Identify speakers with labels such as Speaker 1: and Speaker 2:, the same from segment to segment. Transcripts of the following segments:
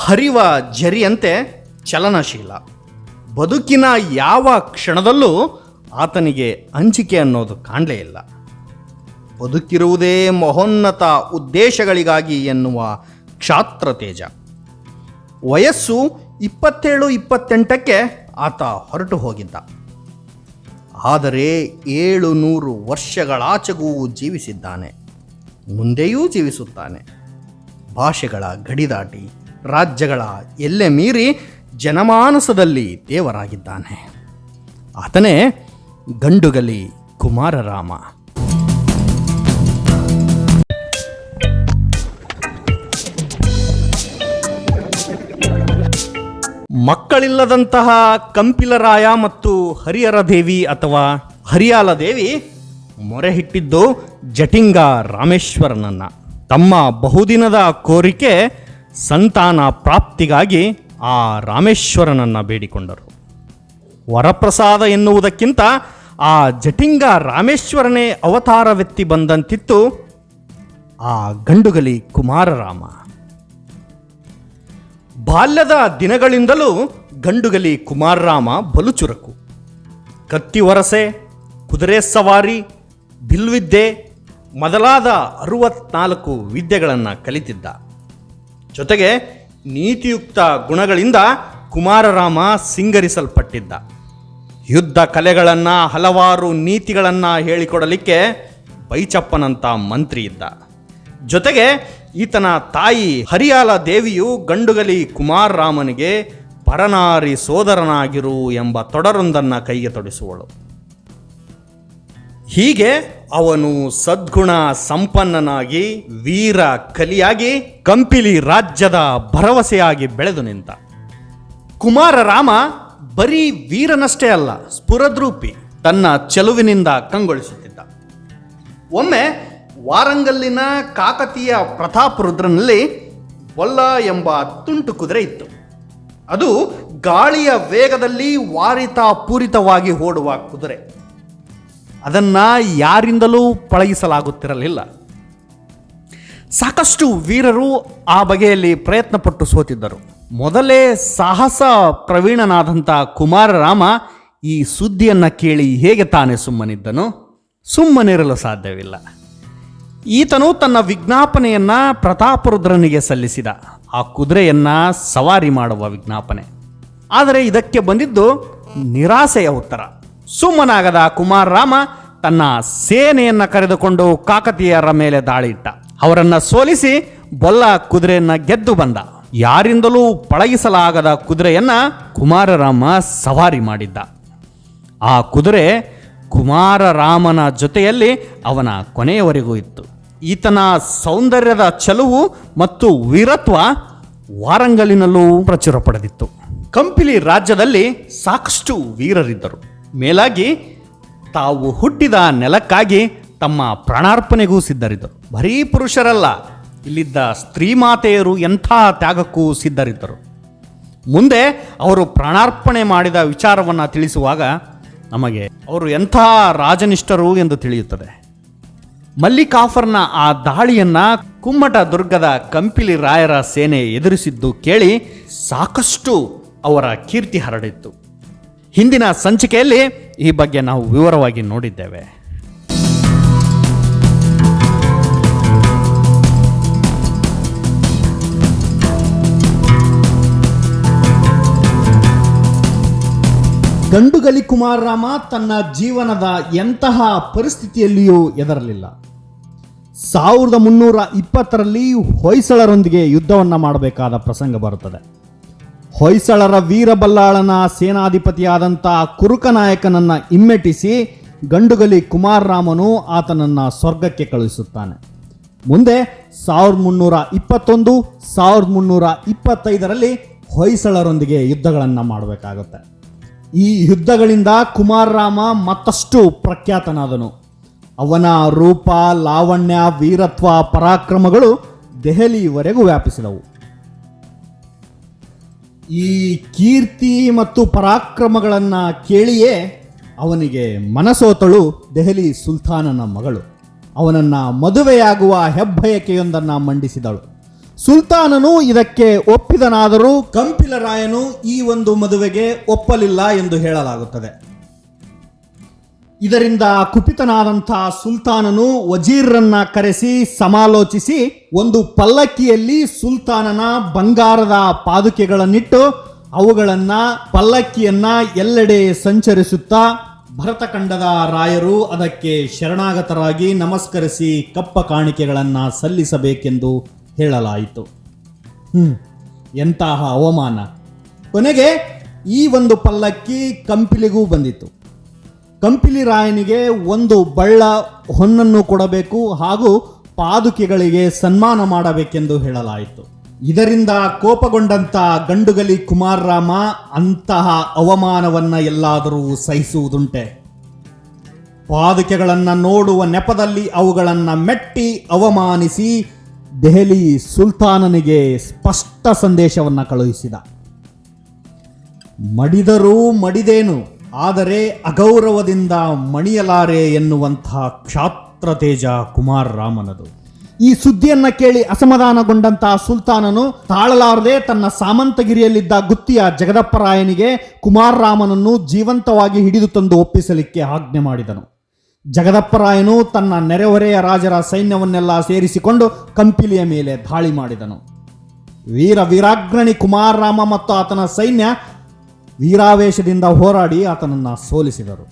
Speaker 1: ಹರಿವ ಝರಿಯಂತೆ ಚಲನಶೀಲ. ಬದುಕಿನ ಯಾವ ಕ್ಷಣದಲ್ಲೂ ಆತನಿಗೆ ಅಂಜಿಕೆ ಅನ್ನೋದು ಕಾಣಲೇ ಇಲ್ಲ. ಬದುಕಿರುವುದೇ ಮಹೋನ್ನತ ಉದ್ದೇಶಗಳಿಗಾಗಿ ಎನ್ನುವ ಕ್ಷಾತ್ರ ತೇಜ. ವಯಸ್ಸು ಇಪ್ಪತ್ತೇಳು ಇಪ್ಪತ್ತೆಂಟಕ್ಕೆ ಆತ ಹೊರಟು ಹೋಗಿದ್ದ. ಆದರೆ ಏಳು ನೂರು ವರ್ಷಗಳಾಚೆಗೂ ಜೀವಿಸಿದ್ದಾನೆ. ಮುಂದೆಯೂ ಜೀವಿಸುತ್ತಾನೆ. ಭಾಷೆಗಳ ಗಡಿದಾಟಿ. ರಾಜ್ಯಗಳ ಎಲ್ಲೆ ಮೀರಿ ಜನಮಾನಸದಲ್ಲಿ ದೇವರಾಗಿದ್ದಾನೆ. ಆತನೇ ಗಂಡುಗಲಿ ಕುಮಾರರಾಮ. ಮಕ್ಕಳಿಲ್ಲದಂತಹ ಕಂಪಿಲರಾಯ ಮತ್ತು ಹರಿಹರ ದೇವಿ ಅಥವಾ ಹರಿಯಾಲ ದೇವಿ ಮೊರೆ ಹಿಟ್ಟಿದ್ದು ಜಟಿಂಗ ರಾಮೇಶ್ವರನನ್ನ. ತಮ್ಮ ಬಹುದಿನದ ಕೋರಿಕೆ ಸಂತಾನ ಪ್ರಾಪ್ತಿಗಾಗಿ ಆ ರಾಮೇಶ್ವರನನ್ನು ಬೇಡಿಕೊಂಡರು. ವರಪ್ರಸಾದ ಎನ್ನುವುದಕ್ಕಿಂತ ಆ ಜಟಿಂಗ ರಾಮೇಶ್ವರನೇ ಅವತಾರವೆತ್ತಿ ಬಂದಂತಿತ್ತು ಆ ಗಂಡುಗಲಿ ಕುಮಾರರಾಮ. ಬಾಲ್ಯದ ದಿನಗಳಿಂದಲೂ ಗಂಡುಗಲಿ ಕುಮಾರರಾಮ ಬಲು ಚುರುಕು ಕತ್ತಿ ವರಸೆ, ಕುದುರೆ ಸವಾರಿ ಬಿಲ್ವಿದ್ಯೆ ಮೊದಲಾದ ಅರುವತ್ನಾಲ್ಕು ವಿದ್ಯೆಗಳನ್ನು ಕಲಿತಿದ್ದ. ಜೊತೆಗೆ ನೀತಿಯುಕ್ತ ಗುಣಗಳಿಂದ ಕುಮಾರರಾಮ ಸಿಂಗರಿಸಲ್ಪಟ್ಟಿದ್ದ. ಯುದ್ಧ ಕಲೆಗಳನ್ನು, ಹಲವಾರು ನೀತಿಗಳನ್ನು ಹೇಳಿಕೊಡಲಿಕ್ಕೆ ಬೈಚಪ್ಪನಂಥ ಮಂತ್ರಿ ಇದ್ದ. ಜೊತೆಗೆ ಈತನ ತಾಯಿ ಹರಿಯಾಲ ದೇವಿಯು ಗಂಡುಗಲಿ ಕುಮಾರರಾಮನಿಗೆ ಪರನಾರಿ ಸೋದರನಾಗಿರು ಎಂಬ ತೊಡರೊಂದನ್ನು ಕೈಗೆ ತೊಡಿಸುವಳು. ಹೀಗೆ ಅವನು ಸದ್ಗುಣ ಸಂಪನ್ನನಾಗಿ, ವೀರ ಕಲಿಯಾಗಿ, ಕಂಪಿಲಿ ರಾಜ್ಯದ ಭರವಸೆಯಾಗಿ ಬೆಳೆದು ನಿಂತ. ಕುಮಾರರಾಮ ಬರೀ ವೀರನಷ್ಟೇ ಅಲ್ಲ, ಸ್ಫುರದ್ರೂಪಿ ತನ್ನ ಚೆಲುವಿನಿಂದ ಕಂಗೊಳಿಸುತ್ತಿದ್ದ. ಒಮ್ಮೆ ವಾರಂಗಲ್ಲಿನ ಕಾಕತೀಯ ಪ್ರತಾಪರುದ್ರನಲ್ಲಿ ಬೊಲ್ಲ ಎಂಬ ತುಂಟು ಕುದುರೆ ಇತ್ತು. ಅದು ಗಾಳಿಯ ವೇಗದಲ್ಲಿ ವಾರಿತ ಪೂರಿತವಾಗಿ ಓಡುವ ಕುದುರೆ. ಅದನ್ನು ಯಾರಿಂದಲೂ ಪಳಗಿಸಲಾಗುತ್ತಿರಲಿಲ್ಲ. ಸಾಕಷ್ಟು ವೀರರು ಆ ಬಗೆಯಲ್ಲಿ ಪ್ರಯತ್ನಪಟ್ಟು ಸೋತಿದ್ದರು. ಮೊದಲೇ ಸಾಹಸ ಪ್ರವೀಣನಾದಂಥ ಕುಮಾರರಾಮ ಈ ಸುದ್ದಿಯನ್ನು ಕೇಳಿ ಹೇಗೆ ತಾನೇ ಸುಮ್ಮನಿದ್ದನು ಸುಮ್ಮನಿರಲು ಸಾಧ್ಯವಿಲ್ಲ. ಈತನು ತನ್ನ ವಿಜ್ಞಾಪನೆಯನ್ನು ಪ್ರತಾಪರುದ್ರನಿಗೆ ಸಲ್ಲಿಸಿದ. ಆ ಕುದುರೆಯನ್ನು ಸವಾರಿ ಮಾಡುವ ವಿಜ್ಞಾಪನೆ. ಆದರೆ ಇದಕ್ಕೆ ಬಂದಿದ್ದು ನಿರಾಸೆಯ ಉತ್ತರ. ಸುಮ್ಮನಾಗದ ಕುಮಾರರಾಮ ತನ್ನ ಸೇನೆಯನ್ನ ಕರೆದುಕೊಂಡು ಕಾಕತೀಯರ ಮೇಲೆ ದಾಳಿ ಅವರನ್ನು ಅವರನ್ನ ಸೋಲಿಸಿ ಬೊಲ್ಲ ಕುದುರೆಯನ್ನು ಗೆದ್ದು ಬಂದ. ಯಾರಿಂದಲೂ ಪಳಗಿಸಲಾಗದ ಕುದುರೆಯನ್ನು ಕುಮಾರರಾಮ ಸವಾರಿ ಮಾಡಿದ್ದ. ಆ ಕುದುರೆ ಕುಮಾರರಾಮನ ಜೊತೆಯಲ್ಲಿ ಅವನ ಕೊನೆಯವರೆಗೂ ಇತ್ತು. ಈತನ ಸೌಂದರ್ಯದ ಚಲುವು ಮತ್ತು ವೀರತ್ವ ವಾರಂಗಲಿನಲ್ಲೂ ಪ್ರಚುರ ಪಡೆದಿತ್ತು. ಕಂಪಿಲಿ ರಾಜ್ಯದಲ್ಲಿ ಸಾಕಷ್ಟು ವೀರರಿದ್ದರು. ಮೇಲಾಗಿ ತಾವು ಹುಟ್ಟಿದ ನೆಲಕ್ಕಾಗಿ ತಮ್ಮ ಪ್ರಾಣಾರ್ಪಣೆಗೂ ಸಿದ್ಧರಿದ್ದರು. ಬರೀ ಪುರುಷರಲ್ಲ, ಇಲ್ಲಿದ್ದ ಸ್ತ್ರೀ ಮಾತೆಯರು ಎಂಥ ತ್ಯಾಗಕ್ಕೂ ಸಿದ್ಧರಿದ್ದರು. ಮುಂದೆ ಅವರು ಪ್ರಾಣಾರ್ಪಣೆ ಮಾಡಿದ ವಿಚಾರವನ್ನು ತಿಳಿಸುವಾಗ ನಮಗೆ ಅವರು ಎಂಥ ರಾಜನಿಷ್ಠರು ಎಂದು ತಿಳಿಯುತ್ತದೆ. ಮಲ್ಲಿಕಾಫರ್ನ ಆ ದಾಳಿಯನ್ನು ಕುಮ್ಮಟ ದುರ್ಗದ ಕಂಪಿಲಿ ರಾಯರ ಸೇನೆ ಎದುರಿಸಿದ್ದು ಕೇಳಿ ಸಾಕಷ್ಟು ಅವರ ಕೀರ್ತಿ ಹರಡಿತ್ತು. ಹಿಂದಿನ ಸಂಚಿಕೆಯಲ್ಲಿ ಈ ಬಗ್ಗೆ ನಾವು ವಿವರವಾಗಿ ನೋಡಿದ್ದೇವೆ. ಗಂಡುಗಲಿ ಕುಮಾರರಾಮ ತನ್ನ ಜೀವನದ ಎಂತಹ ಪರಿಸ್ಥಿತಿಯಲ್ಲಿಯೂ ಎದರಲಿಲ್ಲ ಸಾವಿರದ ಮುನ್ನೂರ ಇಪ್ಪತ್ತರಲ್ಲಿ ಹೊಯ್ಸಳರೊಂದಿಗೆ ಯುದ್ಧವನ್ನು ಮಾಡಬೇಕಾದ ಪ್ರಸಂಗ ಬರುತ್ತದೆ. ಹೊಯ್ಸಳರ ವೀರಬಲ್ಲಾಳನ ಸೇನಾಧಿಪತಿಯಾದಂಥ ಕುರುಕನಾಯಕನನ್ನು ಹಿಮ್ಮೆಟ್ಟಿಸಿ ಗಂಡುಗಲಿ ಕುಮಾರರಾಮನು ಆತನನ್ನು ಸ್ವರ್ಗಕ್ಕೆ ಕಳುಹಿಸುತ್ತಾನೆ. ಮುಂದೆ ಸಾವಿರದ ಮುನ್ನೂರ ಇಪ್ಪತ್ತೊಂದು ಸಾವಿರದ ಮುನ್ನೂರ ಇಪ್ಪತ್ತೈದರಲ್ಲಿ ಹೊಯ್ಸಳರೊಂದಿಗೆ ಯುದ್ಧಗಳನ್ನು ಮಾಡಬೇಕಾಗುತ್ತೆ. ಈ ಯುದ್ಧಗಳಿಂದ ಕುಮಾರರಾಮ ಮತ್ತಷ್ಟು ಪ್ರಖ್ಯಾತನಾದನು. ಅವನ ರೂಪ, ಲಾವಣ್ಯ, ವೀರತ್ವ, ಪರಾಕ್ರಮಗಳು ದೆಹಲಿವರೆಗೂ ವ್ಯಾಪಿಸಿದವು. ಈ ಕೀರ್ತಿ ಮತ್ತು ಪರಾಕ್ರಮಗಳನ್ನು ಕೇಳಿಯೇ ಅವನಿಗೆ ಮನಸೋತಳು ದೆಹಲಿ ಸುಲ್ತಾನನ ಮಗಳು. ಅವನನ್ನು ಮದುವೆಯಾಗುವ ಹೆಬ್ಬಯಕೆಯೊಂದನ್ನು ಮಂಡಿಸಿದಳು. ಸುಲ್ತಾನನು ಇದಕ್ಕೆ ಒಪ್ಪಿದನಾದರೂ ಕಂಪಿಲರಾಯನು ಈ ಒಂದು ಮದುವೆಗೆ ಒಪ್ಪಲಿಲ್ಲ ಎಂದು ಹೇಳಲಾಗುತ್ತದೆ. ಇದರಿಂದ ಕುಪಿತನಾದಂಥ ಸುಲ್ತಾನನು ವಜೀರ್ರನ್ನ ಕರೆಸಿ ಸಮಾಲೋಚಿಸಿ ಒಂದು ಪಲ್ಲಕ್ಕಿಯಲ್ಲಿ ಸುಲ್ತಾನನ ಬಂಗಾರದ ಪಾದುಕೆಗಳನ್ನಿಟ್ಟು ಅವುಗಳನ್ನ ಪಲ್ಲಕ್ಕಿಯನ್ನ ಎಲ್ಲೆಡೆ ಸಂಚರಿಸುತ್ತಾ ಭರತಖಂಡದ ರಾಯರು ಅದಕ್ಕೆ ಶರಣಾಗತರಾಗಿ ನಮಸ್ಕರಿಸಿ ಕಪ್ಪ ಕಾಣಿಕೆಗಳನ್ನ ಸಲ್ಲಿಸಬೇಕೆಂದು ಹೇಳಲಾಯಿತು. ಹ್ಮ್, ಎಂತಹ ಅವಮಾನ. ಕೊನೆಗೆ ಈ ಒಂದು ಪಲ್ಲಕ್ಕಿ ಕಂಪಿಲಿಗೂ ಬಂದಿತು ಕಂಪಿಲಿ ರಾಯನಿಗೆ ಒಂದು ಬಳ್ಳ ಹೊನ್ನನ್ನು ಕೊಡಬೇಕು ಹಾಗೂ ಪಾದುಕೆಗಳಿಗೆ ಸನ್ಮಾನ ಮಾಡಬೇಕೆಂದು ಹೇಳಲಾಯಿತು. ಇದರಿಂದ ಕೋಪಗೊಂಡಂತ ಗಂಡುಗಲಿ ಕುಮಾರರಾಮ ಅಂತಹ ಅವಮಾನವನ್ನ ಎಲ್ಲಾದರೂ ಸಹಿಸುವುದುಂಟೆ. ಪಾದುಕೆಗಳನ್ನು ನೋಡುವ ನೆಪದಲ್ಲಿ ಅವುಗಳನ್ನು ಮೆಟ್ಟಿ ಅವಮಾನಿಸಿ ದೆಹಲಿ ಸುಲ್ತಾನನಿಗೆ ಸ್ಪಷ್ಟ ಸಂದೇಶವನ್ನು ಕಳುಹಿಸಿದ. ಮಡಿದರೂ ಮಡಿದೇನು? ಆದರೆ ಅಗೌರವದಿಂದ ಮಣಿಯಲಾರೆ ಎನ್ನುವಂತಹ ಕ್ಷಾತ್ರ ತೇಜ ಕುಮಾರ್ ರಾಮನದು. ಈ ಸುದ್ದಿಯನ್ನ ಕೇಳಿ ಅಸಮಾಧಾನಗೊಂಡಂತಹ ಸುಲ್ತಾನನು ತಾಳಲಾರದೆ ತನ್ನ ಸಾಮಂತಗಿರಿಯಲ್ಲಿದ್ದ ಗುತ್ತಿಯ ಜಗದಪ್ಪರಾಯನಿಗೆ ಕುಮಾರರಾಮನನ್ನು ಜೀವಂತವಾಗಿ ಹಿಡಿದು ತಂದು ಒಪ್ಪಿಸಲಿಕ್ಕೆ ಆಜ್ಞೆ ಮಾಡಿದನು. ಜಗದಪ್ಪರಾಯನು ತನ್ನ ನೆರೆಹೊರೆಯ ರಾಜರ ಸೈನ್ಯವನ್ನೆಲ್ಲ ಸೇರಿಸಿಕೊಂಡು ಕಂಪಿಲಿಯ ಮೇಲೆ ದಾಳಿ ಮಾಡಿದನು. ವೀರ ವೀರಾಗ್ರಣಿ ಕುಮಾರರಾಮ ಮತ್ತು ಆತನ ಸೈನ್ಯ ವೀರಾವೇಶದಿಂದ ಹೋರಾಡಿ ಆತನನ್ನು ಸೋಲಿಸಿದರು.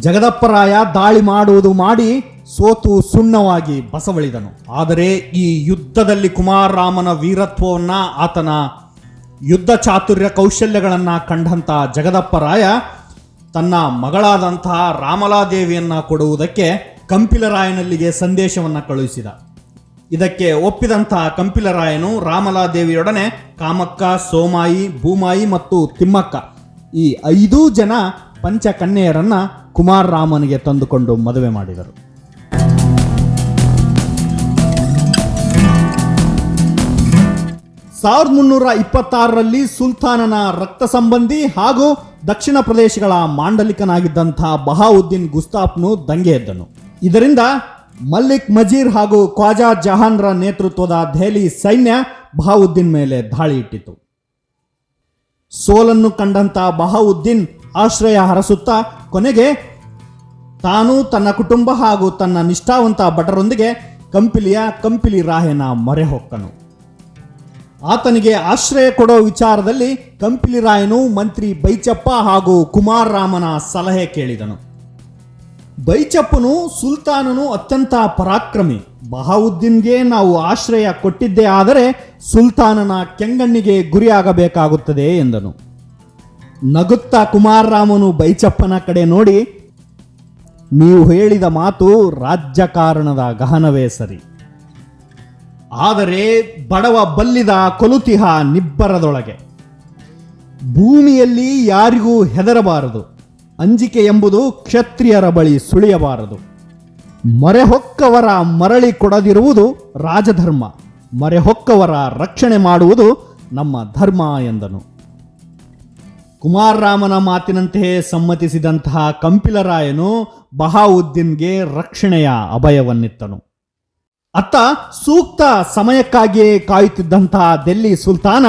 Speaker 1: ಜಗದಪ್ಪರಾಯ ದಾಳಿ ಮಾಡುವುದು ಮಾಡಿ ಸೋತು ಸುಣ್ಣವಾಗಿ ಬಸವಳಿದನು. ಆದರೆ ಈ ಯುದ್ಧದಲ್ಲಿ ಕುಮಾರರಾಮನ ವೀರತ್ವವನ್ನ ಆತನ ಯುದ್ಧ ಚಾತುರ್ಯ ಕೌಶಲ್ಯಗಳನ್ನು ಕಂಡಂತ ಜಗದಪ್ಪರಾಯ ತನ್ನ ಮಗಳಾದಂತಹ ರಾಮಲಾದೇವಿಯನ್ನ ಕೊಡುವುದಕ್ಕೆ ಕಂಪಿಲರಾಯನಲ್ಲಿಗೆ ಸಂದೇಶವನ್ನು ಕಳುಹಿಸಿದ. ಇದಕ್ಕೆ ಒಪ್ಪಿದಂತಹ ಕಂಪಿಲರಾಯನು ರಾಮಲಾದೇವಿಯೊಡನೆ ಕಾಮಕ್ಕ, ಸೋಮಾಯಿ, ಭೂಮಾಯಿ ಮತ್ತು ತಿಮ್ಮಕ್ಕ. ಈ ಐದೂ ಜನ ಪಂಚಕನ್ಯೆಯರನ್ನ ಕುಮಾರರಾಮನಿಗೆ ತಂದುಕೊಂಡು ಮದುವೆ ಮಾಡಿದರು. ಸಾವಿರದ ಮುನ್ನೂರ ಇಪ್ಪತ್ತಾರರಲ್ಲಿ ಸುಲ್ತಾನನ ರಕ್ತ ಸಂಬಂಧಿ ಹಾಗೂ ದಕ್ಷಿಣ ಪ್ರದೇಶಗಳ ಮಾಂಡಲಿಕನಾಗಿದ್ದಂಥ ಬಹಾವುದ್ದೀನ್ ಗುಸ್ತಾಫ್ನು ದಂಗೆ ಎದ್ದನು. ಇದರಿಂದ ಮಲ್ಲಿಕ್ ಮಜೀರ್ ಹಾಗೂ ಖ್ವಾಜಾ ಜಹಾನ್ರ ನೇತೃತ್ವದ ದೆಹಲಿ ಸೈನ್ಯ ಬಹಾವುದ್ದೀನ್ ಮೇಲೆ ದಾಳಿ ಇಟ್ಟಿತು ಸೋಲನ್ನು ಕಂಡಂತ ಬಹಾವುದ್ದೀನ್ ಆಶ್ರಯ ಹರಸುತ್ತಾ ಕೊನೆಗೆ ತಾನು ತನ್ನ ಕುಟುಂಬ ಹಾಗೂ ತನ್ನ ನಿಷ್ಠಾವಂತ ಭಟರೊಂದಿಗೆ ಕಂಪಿಲಿಯ ಕಂಪಿಲಿ ರಾಯನ ಮೊರೆ ಹೊಕ್ಕನು. ಆತನಿಗೆ ಆಶ್ರಯ ಕೊಡೋ ವಿಚಾರದಲ್ಲಿ ಕಂಪಿಲಿ ರಾಯನು ಮಂತ್ರಿ ಬೈಚಪ್ಪ ಹಾಗೂ ಕುಮಾರರಾಮನ ಸಲಹೆ ಕೇಳಿದನು. ಬೈಚಪ್ಪನು ಸುಲ್ತಾನನು ಅತ್ಯಂತ ಪರಾಕ್ರಮಿ. ಬಹಾವುದ್ದೀನ್ಗೆ ನಾವು ಆಶ್ರಯ ಕೊಟ್ಟಿದ್ದೇ ಆದರೆ ಸುಲ್ತಾನನ ಕೆಂಗಣ್ಣಿಗೆ ಗುರಿಯಾಗಬೇಕಾಗುತ್ತದೆ ಎಂದನು. ನಗುತ್ತಾ ಕುಮಾರರಾಮನು ಬೈಚಪ್ಪನ ಕಡೆ ನೋಡಿ, ನೀವು ಹೇಳಿದ ಮಾತು ರಾಜ್ಯಕಾರಣದ ಗಹನವೇ ಸರಿ. ಆದರೆ ಬಡವ ಬಲ್ಲಿದ ಕೊಲುತಿಹ ನಿಬ್ಬರದೊಳಗೆ. ಭೂಮಿಯಲ್ಲಿ ಯಾರಿಗೂ ಹೆದರಬಾರದು. ಅಂಜಿಕೆ ಎಂಬುದು ಕ್ಷತ್ರಿಯರ ಬಳಿ ಸುಳಿಯಬಾರದು. ಮರೆಹೊಕ್ಕವರ ಮರಳಿ ಕೊಡದಿರುವುದು ರಾಜಧರ್ಮ. ಮರೆಹೊಕ್ಕವರ ರಕ್ಷಣೆ ಮಾಡುವುದು ನಮ್ಮ ಧರ್ಮ ಎಂದನು. ಕುಮಾರರಾಮನ ಮಾತಿನಂತೆಯೇ ಸಮ್ಮತಿಸಿದಂತಹ ಕಂಪಿಲರಾಯನು ಬಹಾವುದ್ದೀನ್ಗೆ ರಕ್ಷಣೆಯ ಅಭಯವನ್ನಿತ್ತನು. ಅತ್ತ ಸೂಕ್ತ ಸಮಯಕ್ಕಾಗಿಯೇ ಕಾಯುತ್ತಿದ್ದಂತಹ ದೆಲ್ಲಿ ಸುಲ್ತಾನ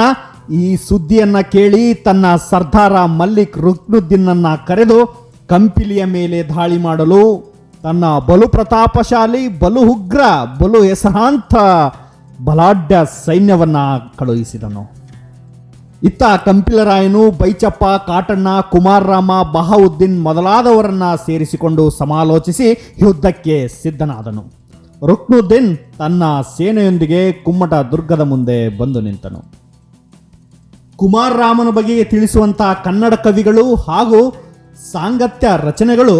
Speaker 1: ಈ ಸುದ್ದಿಯನ್ನು ಕೇಳಿ ತನ್ನ ಸರ್ದಾರ ಮಲ್ಲಿಕ್ ರುಕ್ನುದ್ದೀನನ್ನು ಕರೆದು ಕಂಪಿಲಿಯ ಮೇಲೆ ದಾಳಿ ಮಾಡಲು ತನ್ನ ಬಲು ಪ್ರತಾಪಶಾಲಿ, ಬಲು ಉಗ್ರ, ಬಲು ಹೆಸರಾಂತ ಬಲಾಢ್ಯ ಸೈನ್ಯವನ್ನ ಕಳುಹಿಸಿದನು. ಇತ್ತ ಕಂಪಿಲರಾಯನು ಬೈಚಪ್ಪ, ಕಾಟಣ್ಣ, ಕುಮಾರರಾಮ, ಬಹಾವುದ್ದೀನ್ ಮೊದಲಾದವರನ್ನ ಸೇರಿಸಿಕೊಂಡು ಸಮಾಲೋಚಿಸಿ ಯುದ್ಧಕ್ಕೆ ಸಿದ್ಧನಾದನು. ರುಕ್ನುದ್ದೀನ್ ತನ್ನ ಸೇನೆಯೊಂದಿಗೆ ಕುಮ್ಮಟ ದುರ್ಗದ ಮುಂದೆ ಬಂದು ನಿಂತನು. ಕುಮಾರರಾಮನ ಬಗೆಗೆ ತಿಳಿಸುವಂತಹ ಕನ್ನಡ ಕವಿಗಳು ಹಾಗೂ ಸಾಂಗತ್ಯ ರಚನೆಗಳು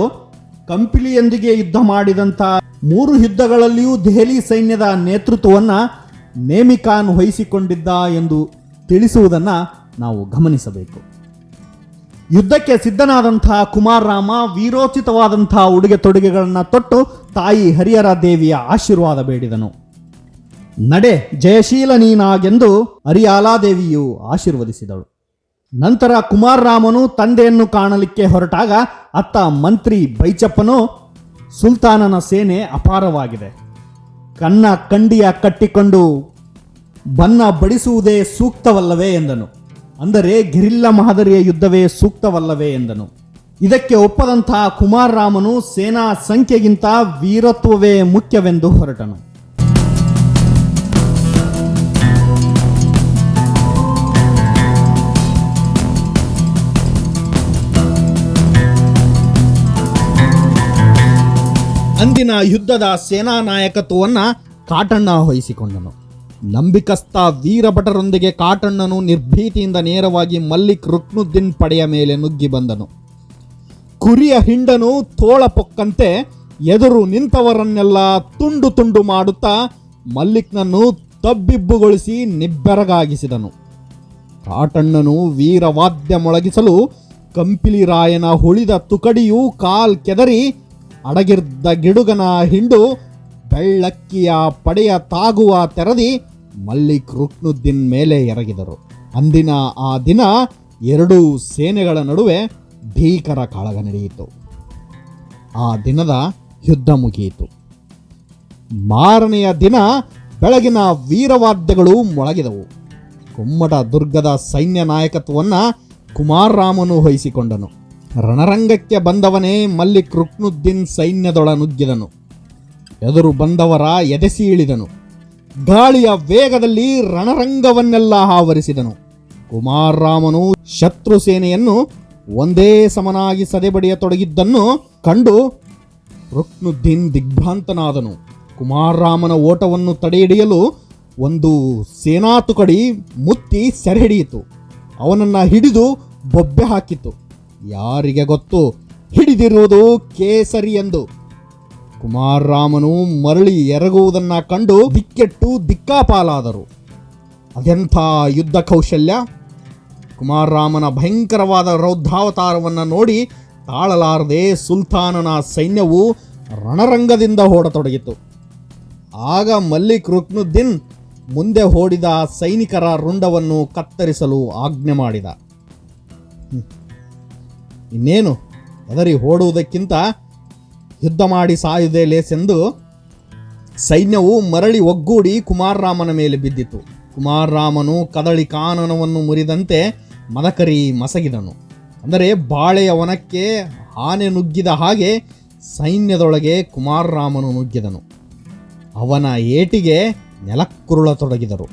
Speaker 1: ಕಂಪಿಲಿಯೊಂದಿಗೆ ಯುದ್ಧ ಮಾಡಿದಂಥ ಮೂರು ಯುದ್ಧಗಳಲ್ಲಿಯೂ ದೆಹಲಿ ಸೈನ್ಯದ ನೇತೃತ್ವವನ್ನು ನೇಮಿಕಾನ್ ವಹಿಸಿಕೊಂಡಿದ್ದ ಎಂದು ತಿಳಿಸುವುದನ್ನು ನಾವು ಗಮನಿಸಬೇಕು. ಯುದ್ಧಕ್ಕೆ ಸಿದ್ಧನಾದಂತಹ ಕುಮಾರರಾಮ ವೀರೋಚಿತವಾದಂತಹ ಉಡುಗೆ ತೊಡುಗೆಗಳನ್ನು ತೊಟ್ಟು ತಾಯಿ ಹರಿಹರ ದೇವಿಯ ಆಶೀರ್ವಾದ ಬೇಡಿದನು. ನಡೆ ಜಯಶೀಲ ನೀನಾಗೆಂದು ಅರಿಯಾಲಾದೇವಿಯು ಆಶೀರ್ವದಿಸಿದಳು. ನಂತರ ಕುಮಾರರಾಮನು ತಂದೆಯನ್ನು ಕಾಣಲಿಕ್ಕೆ ಹೊರಟಾಗ ಅತ್ತ ಮಂತ್ರಿ ಬೈಚಪ್ಪನು ಸುಲ್ತಾನನ ಸೇನೆ ಅಪಾರವಾಗಿದೆ. ಕನ್ನ ಕಂಡಿಯ ಕಟ್ಟಿಕೊಂಡು ಬನ್ನ ಬಡಿಸುವುದೇ ಸೂಕ್ತವಲ್ಲವೇ ಎಂದನು. ಅಂದರೆ ಗಿರಿಲ್ಲ ಮಾದರಿಯ ಯುದ್ಧವೇ ಸೂಕ್ತವಲ್ಲವೇ ಎಂದನು. ಇದಕ್ಕೆ ಒಪ್ಪದಂತಹ ಕುಮಾರರಾಮನು ಸೇನಾ ಸಂಖ್ಯೆಗಿಂತ ವೀರತ್ವವೇ ಮುಖ್ಯವೆಂದು ಹೊರಟನು. ಅಂದಿನ ಯುದ್ಧದ ಸೇನಾ ನಾಯಕತ್ವವನ್ನ ಕಾಟಣ್ಣ ವಹಿಸಿಕೊಂಡನು. ನಂಬಿಕಸ್ಥ ವೀರಭಟರೊಂದಿಗೆ ಕಾಟಣ್ಣನು ನಿರ್ಭೀತಿಯಿಂದ ನೇರವಾಗಿ ಮಲ್ಲಿಕ್ ರುಕ್ನುದ್ದೀನ್ ಪಡೆಯ ಮೇಲೆ ನುಗ್ಗಿ ಬಂದನು. ಕುರಿಯ ಹಿಂಡನು ತೋಳ ಪೊಕ್ಕಂತೆ ಎದುರು ನಿಂತವರನ್ನೆಲ್ಲ ತುಂಡು ತುಂಡು ಮಾಡುತ್ತಾ ಮಲ್ಲಿಕ್ನನ್ನು ತಬ್ಬಿಬ್ಬುಗೊಳಿಸಿ ನಿಬ್ಬೆರಗಾಗಿಸಿದನು. ಕಾಟಣ್ಣನು ವೀರವಾದ್ಯ ಮೊಳಗಿಸಲು ಕಂಪಿಲಿರಾಯನ ಹುಳಿದ ತುಕಡಿಯು ಕಾಲ್ ಕೆದರಿ ಅಡಗಿರ್ದ ಗಿಡುಗನ ಹಿಂಡು ಬೆಳ್ಳಕ್ಕಿಯ ಪಡೆಯ ತಾಗುವ ತೆರದಿ ಮಲ್ಲಿಕ್ ರುಕ್ನುದ್ದೀನ್ ಮೇಲೆ ಎರಗಿದರು. ಅಂದಿನ ಆ ದಿನ ಎರಡೂ ಸೇನೆಗಳ ನಡುವೆ ಭೀಕರ ಕಾಳಗ ನಡೆಯಿತು. ಆ ದಿನದ ಯುದ್ಧ ಮುಗಿಯಿತು. ಮಾರನೆಯ ದಿನ ಬೆಳಗಿನ ವೀರವಾದ್ಯಗಳು ಮೊಳಗಿದವು. ಕುಮ್ಮಟ ದುರ್ಗದ ಸೈನ್ಯ ನಾಯಕತ್ವವನ್ನು ಕುಮಾರರಾಮನು ವಹಿಸಿಕೊಂಡನು. ರಣರಂಗಕ್ಕೆ ಬಂದವನೇ ಮಲ್ಲಿಕ್ ರುಕ್ನುದ್ದೀನ್ ಸೈನ್ಯದೊಳ ನುಗ್ಗಿದನು ಎದುರು ಬಂದವರ ಎದೆಸಿ ಇಳಿದನು. ಗಾಳಿಯ ವೇಗದಲ್ಲಿ ರಣರಂಗವನ್ನೆಲ್ಲ ಆವರಿಸಿದನು. ಕುಮಾರರಾಮನು ಶತ್ರು ಸೇನೆಯನ್ನು ಒಂದೇ ಸಮನಾಗಿ ಸದೆಬಡಿಯ ತೊಡಗಿದ್ದನ್ನು ಕಂಡು ರುಕ್ನುದ್ದೀನ್ ದಿಗ್ಭ್ರಾಂತನಾದನು. ಕುಮಾರರಾಮನ ಓಟವನ್ನು ತಡೆಹಿಡಿಯಲು ಒಂದು ಸೇನಾ ತುಕಡಿ ಮುತ್ತಿ ಸೆರೆಹಿಡಿಯಿತು. ಅವನನ್ನು ಹಿಡಿದು ಬೊಬ್ಬೆ ಹಾಕಿತು ಯಾರಿಗೆ ಗೊತ್ತು? ಹಿಡಿದಿರುವುದು ಕೇಸರಿ ಎಂದು. ಕುಮಾರರಾಮನು ಮರಳಿ ಎರಗುವುದನ್ನು ಕಂಡು ದಿಕ್ಕೆಟ್ಟು ದಿಕ್ಕಾಪಾಲಾದರು. ಅದೆಂಥ ಯುದ್ಧ ಕೌಶಲ್ಯ? ಕುಮಾರರಾಮನ ಭಯಂಕರವಾದ ರೌದ್ರಾವತಾರವನ್ನು ನೋಡಿ ತಾಳಲಾರದೆ ಸುಲ್ತಾನನ ಸೈನ್ಯವು ರಣರಂಗದಿಂದ ಓಡತೊಡಗಿತು. ಆಗ ಮಲ್ಲಿಕ್ ರುಕ್ನುದ್ದೀನ್ ಮುಂದೆ ಓಡಿದ ಸೈನಿಕರ ರುಂಡವನ್ನು ಕತ್ತರಿಸಲು ಆಜ್ಞೆ ಮಾಡಿದ. ಇನ್ನೇನು ಹೆದರಿ ಓಡುವುದಕ್ಕಿಂತ ಯುದ್ಧ ಮಾಡಿ ಸಾಯುವುದೇ ಲೇಸೆಂದು ಸೈನ್ಯವು ಮರಳಿ ಒಗ್ಗೂಡಿ ಕುಮಾರರಾಮನ ಮೇಲೆ ಬಿದ್ದಿತು ಕುಮಾರರಾಮನು ಕದಳಿ ಕಾನನವನ್ನು ಮುರಿದಂತೆ ಮದಕರಿ ಮಸಗಿದನು. ಅಂದರೆ ಬಾಳೆಯ ವನಕ್ಕೆ ಆನೆ ನುಗ್ಗಿದ ಹಾಗೆ ಸೈನ್ಯದೊಳಗೆ ಕುಮಾರರಾಮನು ನುಗ್ಗಿದನು. ಅವನ ಏಟಿಗೆ ನೆಲಕ್ಕುರುಳತೊಡಗಿದರು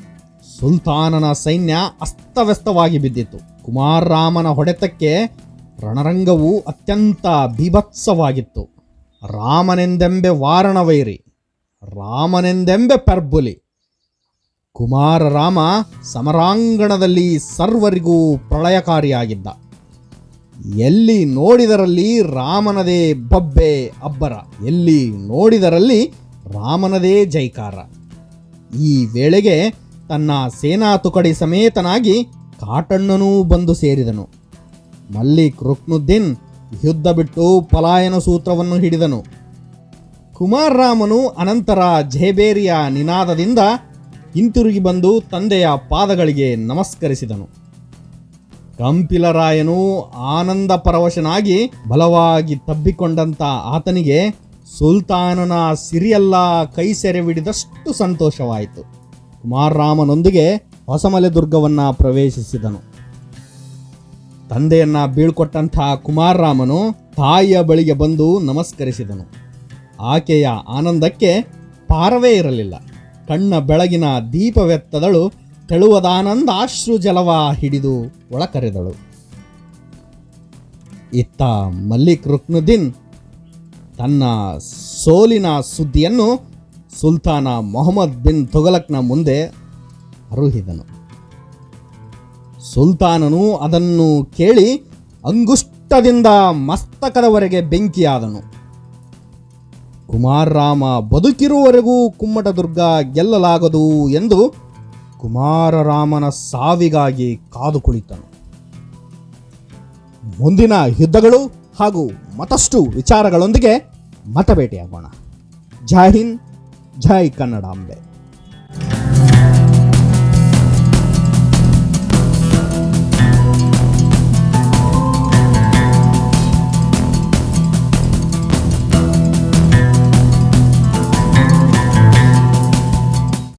Speaker 1: ಸುಲ್ತಾನನ ಸೈನ್ಯ ಅಸ್ತವ್ಯಸ್ತವಾಗಿ ಬಿದ್ದಿತು ಕುಮಾರರಾಮನ ಹೊಡೆತಕ್ಕೆ ರಣರಂಗವು ಅತ್ಯಂತ ಬೀಭತ್ಸವಾಗಿತ್ತು ರಾಮನೆಂದೆಂಬೆ ವಾರಣವೈರಿ, ರಾಮನೆಂದೆಂಬೆ ಪರ್ಬುಲಿ, ಕುಮಾರರಾಮ ಸಮರಾಂಗಣದಲ್ಲಿ ಸರ್ವರಿಗೂ ಪ್ರಳಯಕಾರಿಯಾಗಿದ್ದ. ಎಲ್ಲಿ ನೋಡಿದರಲ್ಲಿ ರಾಮನದೇ ಬಬ್ಬೆ ಅಬ್ಬರ, ಎಲ್ಲಿ ನೋಡಿದರಲ್ಲಿ ರಾಮನದೇ ಜೈಕಾರ. ಈ ವೇಳೆಗೆ ತನ್ನ ಸೇನಾ ತುಕಡಿ ಸಮೇತನಾಗಿ ಕಾಟಣ್ಣನೂ ಬಂದು ಸೇರಿದನು. ಮಲ್ಲಿಕ್ ರುಕ್ನುದ್ದೀನ್ ಯುದ್ಧ ಬಿಟ್ಟು ಪಲಾಯನ ಸೂತ್ರವನ್ನು ಹಿಡಿದನು. ಕುಮಾರರಾಮನು ಅನಂತರ ಜೇಬೇರಿಯ ನಿನಾದದಿಂದ ಹಿಂತಿರುಗಿ ಬಂದು ತಂದೆಯ ಪಾದಗಳಿಗೆ ನಮಸ್ಕರಿಸಿದನು. ಕಂಪಿಲರಾಯನು ಆನಂದ ಪರವಶನಾಗಿ ಬಲವಾಗಿ ತಬ್ಬಿಕೊಂಡಂತ ಆತನಿಗೆ ಸುಲ್ತಾನನ ಸಿರಿಯೆಲ್ಲ ಕೈ ಸೆರೆವಿಡಿದಷ್ಟು ಸಂತೋಷವಾಯಿತು. ಕುಮಾರರಾಮನೊಂದಿಗೆ ಹೊಸಮಲೆ ದುರ್ಗವನ್ನು ಪ್ರವೇಶಿಸಿದನು. ತಂದೆಯನ್ನ ಬೀಳ್ಕೊಟ್ಟಂತಹ ಕುಮಾರರಾಮನು ತಾಯಿಯ ಬಳಿಗೆ ಬಂದು ನಮಸ್ಕರಿಸಿದನು. ಆಕೆಯ ಆನಂದಕ್ಕೆ ಪಾರವೇ ಇರಲಿಲ್ಲ. ಕಣ್ಣ ಬೆಳಗಿನ ದೀಪವೆತ್ತದಳು ತೆಳುವದಾನಂದ ಅಶ್ರು ಜಲವ ಹಿಡಿದು ಒಳಕರೆದಳು. ಇತ್ತ ಮಲ್ಲಿಕ್ ರುಕ್ನುದ್ದೀನ್ ತನ್ನ ಸೋಲಿನ ಸುದ್ದಿಯನ್ನು ಸುಲ್ತಾನ ಮೊಹಮ್ಮದ್ ಬಿನ್ ತುಗಲಕ್ನ ಮುಂದೆ ಅರುಹಿದನು. ಸುಲ್ತಾನನು ಅದನ್ನು ಕೇಳಿ ಅಂಗುಷ್ಟದಿಂದ ಮಸ್ತಕದವರೆಗೆ ಬೆಂಕಿಯಾದನು. ಕುಮಾರರಾಮ ಬದುಕಿರುವವರೆಗೂ ಕುಮ್ಮಟದುರ್ಗ ಗೆಲ್ಲಲಾಗದು ಎಂದು ಕುಮಾರರಾಮನ ಸಾವಿಗಾಗಿ ಕಾದು ಕುಳಿತನು. ಮುಂದಿನ ಯುದ್ಧಗಳು ಹಾಗೂ ಮತ್ತಷ್ಟು ವಿಚಾರಗಳೊಂದಿಗೆ ಮತ ಭೇಟಿಯಾಗೋಣ ಜೈ ಹಿಂದ್, ಜೈ ಕನ್ನಡಾಂಬೆ